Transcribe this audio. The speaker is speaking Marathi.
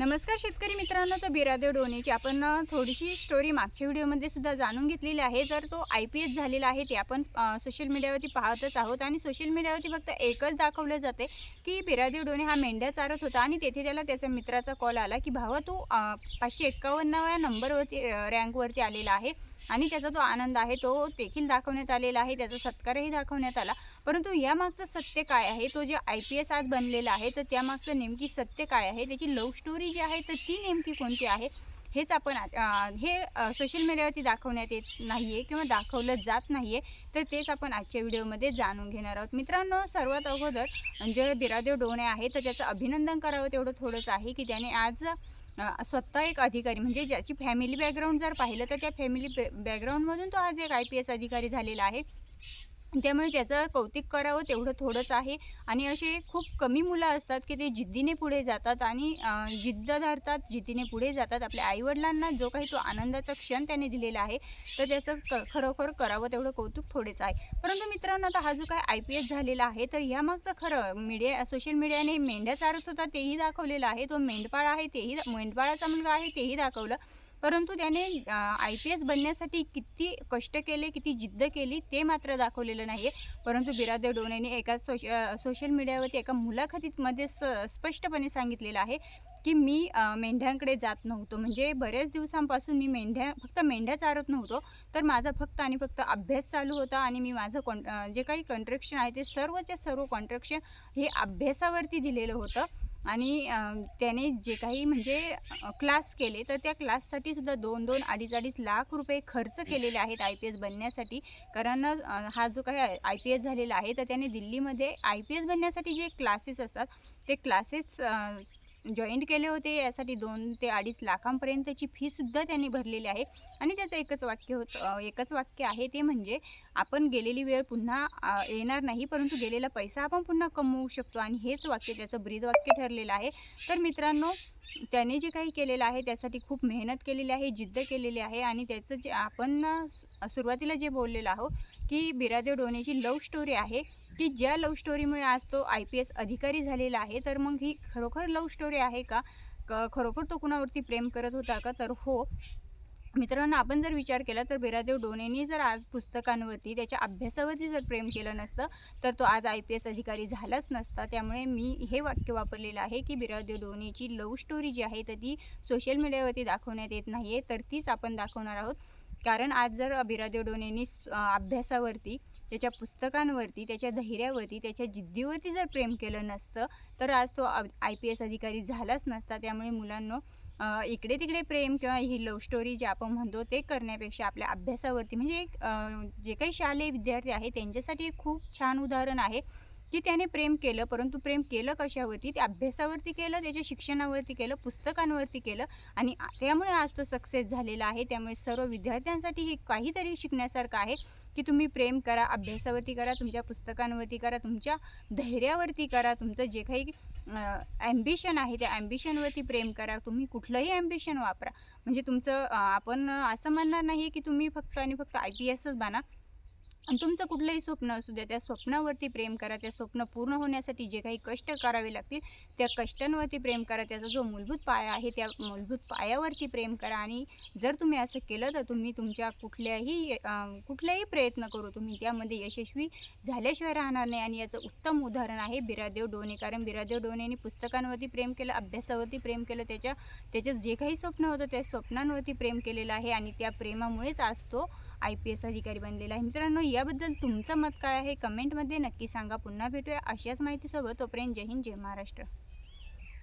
नमस्कार शेतकरी मित्रांनो तर बिरादेव डोनेची आपण थोडीशी स्टोरी मागच्या व्हिडिओमध्ये सुद्धा जाणून घेतलेली आहे. तर तो आय पी एस झालेला आहे ते आपण सोशल मीडियावरती पाहतच आहोत आणि सोशल मीडियावरती फक्त एकच दाखवलं जाते की बिरादेव डोने हा मेंढ्या चारत होता आणि तेथे त्याला त्याच्या मित्राचा कॉल आला की भावा तू पाचशे एक्कावन्नाव्या नंबरवरती रँकवरती आलेला आहे. आणि त्याचा जो आनंद आहे तो देखील दाखवण्यात आलेला आहे त्याचा सत्कारही दाखवण्यात आला. परंतु यामागचं सत्य काय आहे? तो जे आय पी एस आज बनलेला आहे तर त्यामागचं नेमकी सत्य काय आहे? त्याची लव्ह स्टोरी जी आहे तर ती नेमकी कोणती आहे? हेच आपण हे सोशल मीडियावरती दाखवण्यात येत नाही आहे किंवा दाखवलं जात नाही आहे तर तेच आपण आजच्या व्हिडिओमध्ये जाणून घेणार आहोत. मित्रांनो सर्वात अगोदर जे बिरादेव डोणे आहे तर त्याचं अभिनंदन करावं तेवढं थोडंच आहे की त्याने आज स्वतः एक अधिकारी म्हणजे ज्याची फॅमिली बॅकग्राऊंड जर पाहिलं तर त्या फॅमिली बॅकग्राऊंडमधून तो आज एक आय पी एस अधिकारी झालेला आहे. त्यामुळे त्याचं कौतिक करावं तेवढं थोडंच आहे. आणि असे खूप कमी मुलं असतात की ते जिद्दीने पुढे जातात आणि जिद्द धरतात जिद्दीने पुढे जातात. आपल्या आईवडिलांना जो काही तो आनंदाचा क्षण त्याने दिलेला आहे तर त्याचं क खरोखर करावं तेवढं कौतुक थोडेच आहे. परंतु मित्रांनो आता हा जो काय आय पी एस झालेला आहे तर यामागचं खरं मीडिया सोशल मीडियाने मेंढ्या चारत होता तेही दाखवलेलं आहे. तो मेंढपाळ आहे तेही मेंढपाळाचा मुलगा आहे तेही दाखवलं. परंतु त्याने आय पी एस बनण्यासाठी किती कष्ट केले किती जिद्द केली ते मात्र दाखवलेलं नाही आहे परंतु बिरादेव डोनेने एका सोश सोशल मीडियावरती एका मुलाखतीमध्ये स स्पष्टपणे सांगितलेलं आहे की मी मेंढ्यांकडे जात नव्हतो. म्हणजे बऱ्याच दिवसांपासून मी मेंढ्या फक्त मेंढ्या चारत नव्हतो तर माझा फक्त आणि फक्त अभ्यास चालू होता आणि मी माझं कॉन जे काही कॉन्ट्रॅक्शन आहे ते सर्वच्या सर्व कॉन्ट्रॅक्शन हे अभ्यासावरती दिलेलं होतं. आणि त्याने जे काही म्हणजे क्लास केले तर त्या क्लाससाठी सुद्धा दोन दोन अडीच अडीच लाख रुपये खर्च केलेले आहेत आय पी एस बनण्यासाठी. कारण हा जो काही आय पी एस झालेला आहे तर त्याने दिल्लीमध्ये आय पी एस बनण्यासाठी जे क्लासेस असतात ते क्लासेस जॉईंट केले होते. यासाठी दोन ते अडीच लाखांपर्यंतची फीसुद्धा त्यांनी भरलेली आहे. आणि त्याचं एकच वाक्य होतं एकच वाक्य आहे ते म्हणजे आपण गेलेली वेळ पुन्हा येणार नाही परंतु गेलेला पैसा आपण पुन्हा कमवू शकतो. आणि हेच वाक्य त्याचं ब्रीद वाक्य ठरलेलं आहे. तर मित्रांनो त्याने जे काही केलेलं आहे त्यासाठी खूप मेहनत केलेली आहे जिद्द केलेली आहे आणि त्याचं जे आपण सुरुवातीला जे बोललेलं आहोत की बिरादेव डोनेची लव स्टोरी आहे की ज्या लव स्टोरीमुळे आज तो आय पी एस अधिकारी झालेला आहे तर मग ही खरोखर लव स्टोरी आहे का? क खरोखर तो कुणावरती प्रेम करत होता का? तर हो मित्रांनो आपण जर विचार केला तर बिरादेव डोनेनी जर आज पुस्तकांवरती त्याच्या अभ्यासावरती जर प्रेम केलं नसतं तर तो आज आय पी एस अधिकारी झालाच नसता. त्यामुळे मी हे वाक्य वापरलेलं आहे की बिरादेव डोनेची लव्ह स्टोरी जी आहे तर ती सोशल मीडियावरती दाखवण्यात येत नाही आहे तर तीच आपण दाखवणार आहोत. कारण आज जर बिरादेव डोनेनी अभ्यासावरती त्याच्या पुस्तकांवरती त्याच्या धैर्यावरती त्याच्या जिद्दीवरती जर प्रेम केलं नसतं तर आज तो आय पी एस अधिकारी झालाच नसता. त्यामुळे मुलांनो इकडे तिकडे प्रेम किंवा ही लव्ह स्टोरी जे आपण म्हणतो ते करण्यापेक्षा आपल्या अभ्यासावरती म्हणजे एक जे काही शालेय विद्यार्थी आहे त्यांच्यासाठी एक खूप छान उदाहरण आहे की त्याने प्रेम केलं परंतु प्रेम केलं कशावरती? ते अभ्यासावरती केलं त्याच्या शिक्षणावरती केलं पुस्तकांवरती केलं आणि त्यामुळे आज तो सक्सेस झालेला आहे. त्यामुळे सर्व विद्यार्थ्यांसाठी हे काहीतरी शिकण्यासारखं आहे की तुम्ही प्रेम करा अभ्यासावरती करा तुमच्या पुस्तकांवरती करा तुमच्या धैर्यावरती करा तुमचं जे काही ॲम्बिशन आहे. त्या ॲम्बिशनवरती प्रेम करा. तुम्ही कुठलंही ॲम्बिशन वापरा. म्हणजे तुमचं आपण असं म्हणणार नाही की तुम्ही फक्त आणि फक्त आय पी एसच बना. आणि तुमचं कुठलंही स्वप्न असू द्या त्या स्वप्नावरती प्रेम करा त्या स्वप्न पूर्ण होण्यासाठी जे काही कष्ट करावे लागतील त्या कष्टांवरती प्रेम करा. त्याचा जो मूलभूत पाया आहे त्या मूलभूत पायावरती प्रेम करा आणि जर तुम्ही असं केलं तर तुम्ही तुमच्या कुठल्याही कुठल्याही कुठलाही प्रयत्न करू. तुम्ही त्यामध्ये यशस्वी झाल्याशिवाय राहणार नाही आणि याचं उत्तम उदाहरण आहे बिरादेव डोने कारण बिरादेव डोनेने पुस्तकांवरती प्रेम केलं अभ्यासावरती प्रेम केलं त्याच्या त्याचं जे काही स्वप्न होतं त्या स्वप्नांवरती प्रेम केलेलं आहे आणि त्या प्रेमामुळेच आज तो आय पी एस अधिकारी बनलेला आहे. मित्रांनो याबद्दल तुमचं मत काय आहे? कमेंटमध्ये नक्की सांगा. पुन्हा भेटूया अशाच माहितीसोबत. तोपर्यंत जय हिंद जय महाराष्ट्र.